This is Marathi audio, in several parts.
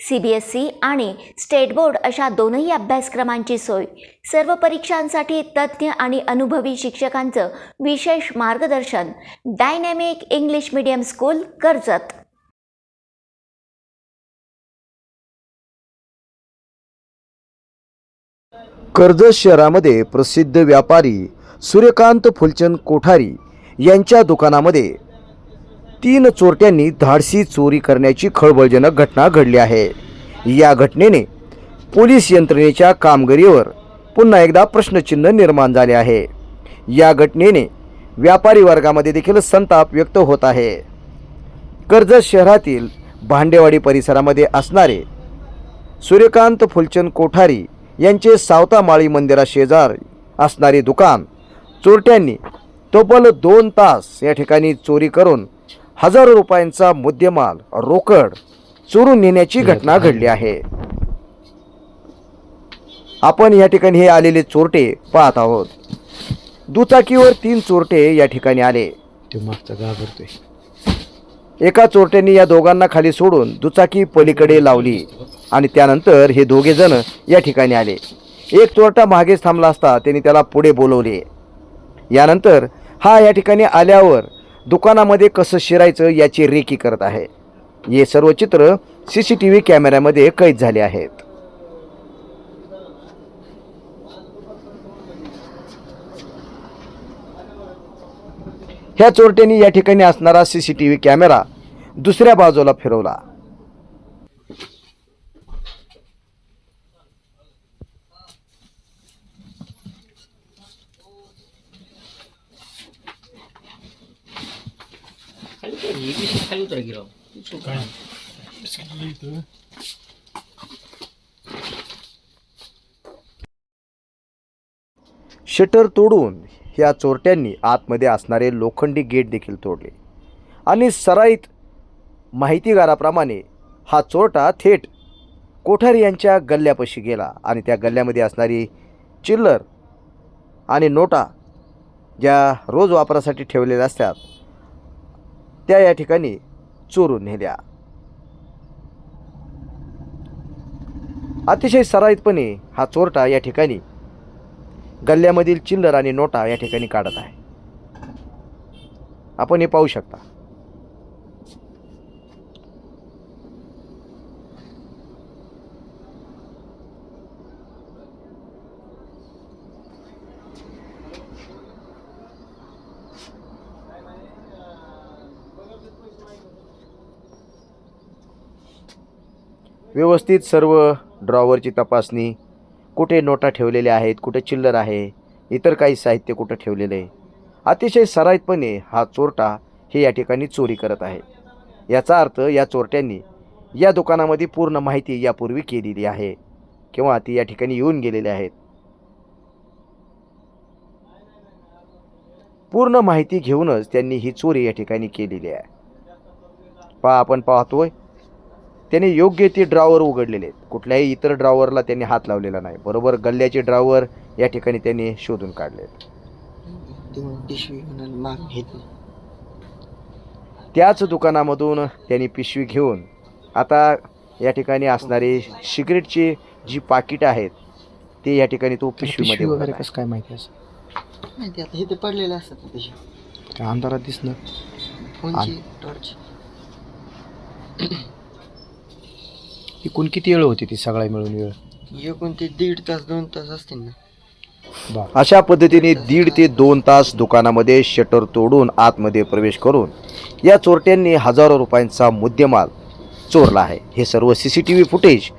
सी बी एस सी आणि स्टेट बोर्ड अशा दोनही अभ्यासक्रमांची सोय. सर्व परीक्षांसाठी तज्ज्ञ आणि अनुभवी शिक्षकांचं विशेष मार्गदर्शन. Dynamic English medium school Karjat. Karjat शहरामध्ये प्रसिद्ध व्यापारी सूर्यकांत फुलचंद कोठारी यांच्या दुकानामध्ये तीन चोरट्यांनी धाडसी चोरी करण्याची खळबळजनक घटना घडली आहे. या घटनेने पोलीस यंत्रणेच्या कामगिरीवर पुन्हा एकदा प्रश्नचिन्ह निर्माण झाले आहे. या घटनेने व्यापारी वर्गामध्ये देखील संताप व्यक्त होत आहे. कर्जत शहरातील भांडेवाडी परिसरामध्ये असणारे सूर्यकांत फुलचंद कोठारी यांचे सावता माळी मंदिराशेजार असणारे दुकान चोरट्यांनी तब्बल दोन तास या ठिकाणी चोरी करून हजारो रुपयांचा मुद्देमाल रोकड चोरून नेण्याची घटना घडली आहे. आपण या ठिकाणी हे आलेले चोरटे पाहत आहोत. दुचाकीवर तीन चोरटे या ठिकाणी आले. तो मागचा घाबरतोय. एका चोरट्यांनी या दोघांना खाली सोडून दुचाकी पलीकडे लावली आणि त्यानंतर हे दोघे जण या ठिकाणी आले. एक चोरटा मागेच थांबला असता त्यांनी त्याला पुढे बोलवले. यानंतर हा या ठिकाणी आल्यावर दुकानामध्ये कसं शिरायचं याची रेकी करत आहे. हे सर्व चित्र सी सी टी व्ही कॅमेऱ्यामध्ये कैद झाले आहेत. ह्या चोरट्यांनी या ठिकाणी असणारा C C T V camera दुसऱ्या बाजूला फिरवला. खाली उतरा की शटर तोडून ह्या चोरट्यांनी आतमध्ये असणारे लोखंडी गेट देखील तोडले आणि सराईत माहितीगाराप्रमाणे हा चोरटा थेट कोठारी यांच्या गल्ल्यापाशी गेला आणि त्या गल्ल्यामध्ये असणारी चिल्लर आणि नोटा ज्या रोज वापरासाठी ठेवलेल्या असतात त्या या ठिकाणी चोरून नेल्या. अतिशय सराईतपणे हा चोरटा या ठिकाणी गल्ल्यामधील चिल्लर आणि नोटा या ठिकाणी काढत आहे. आपण हे पाहू शकता. व्यवस्थित सर्व ड्रॉवरची तपासणी कुठे नोटा ठेवलेल्या आहेत कुठे चिल्लर आहे इतर काही साहित्य कुठं ठेवलेलं आहे. अतिशय सराईतपणे हा चोरटा हे या ठिकाणी चोरी करत आहे. याचा अर्थ या चोरट्यांनी या दुकानामध्ये पूर्ण माहिती यापूर्वी केलेली आहे किंवा ती या ठिकाणी येऊन गेलेले आहेत. पूर्ण माहिती घेऊनच त्यांनी ही चोरी या ठिकाणी केलेली आहे. पहा आपण पाहतोय त्यांनी योग्य ते ड्रॉवर उघडलेले आहेत. कुठल्याही इतर ड्रॉवरला त्यांनी हात लावलेला नाही. बरोबर गल्ल्याचे ड्रॉवर या ठिकाणी त्यांनी शोधून काढले आहेत. त्याच दुकानामधून त्यांनी पिशवी घेऊन आता या ठिकाणी असणारी सिगरेटची जी पाकिट आहेत ते या ठिकाणी तो पिशवीमध्ये पिशवी वगैरे भरत आहे. कसं काय माहिती असं? माहिती आता इथे पडलेले असतात ना अंधारात दिसणं? फोनची टॉर्च एकूण किती वेळ होती ती सगळ्या मिळून वेळ? एकूण ते दीड तास दोन तास असतील ना. अशा पद्धतीने दीड ते दोन तास दुकानामध्ये शटर तोडून आतमध्ये प्रवेश करून या चोरट्यांनी हजारो रुपयांचा मुद्देमाल चोरला आहे. हे सर्व C C T V footage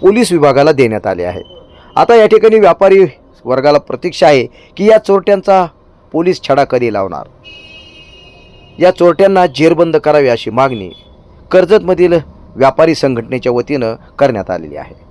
police विभागाला देण्यात आले आहे. आता या ठिकाणी व्यापारी वर्गाला प्रतीक्षा आहे की या चोरट्यांचा पोलीस छडा कधी लावणार? या चोरट्यांना जेरबंद करावे अशी मागणी कर्जतमधील व्यापारी संघटनेच्या वतीनं करण्यात आलेली आहे.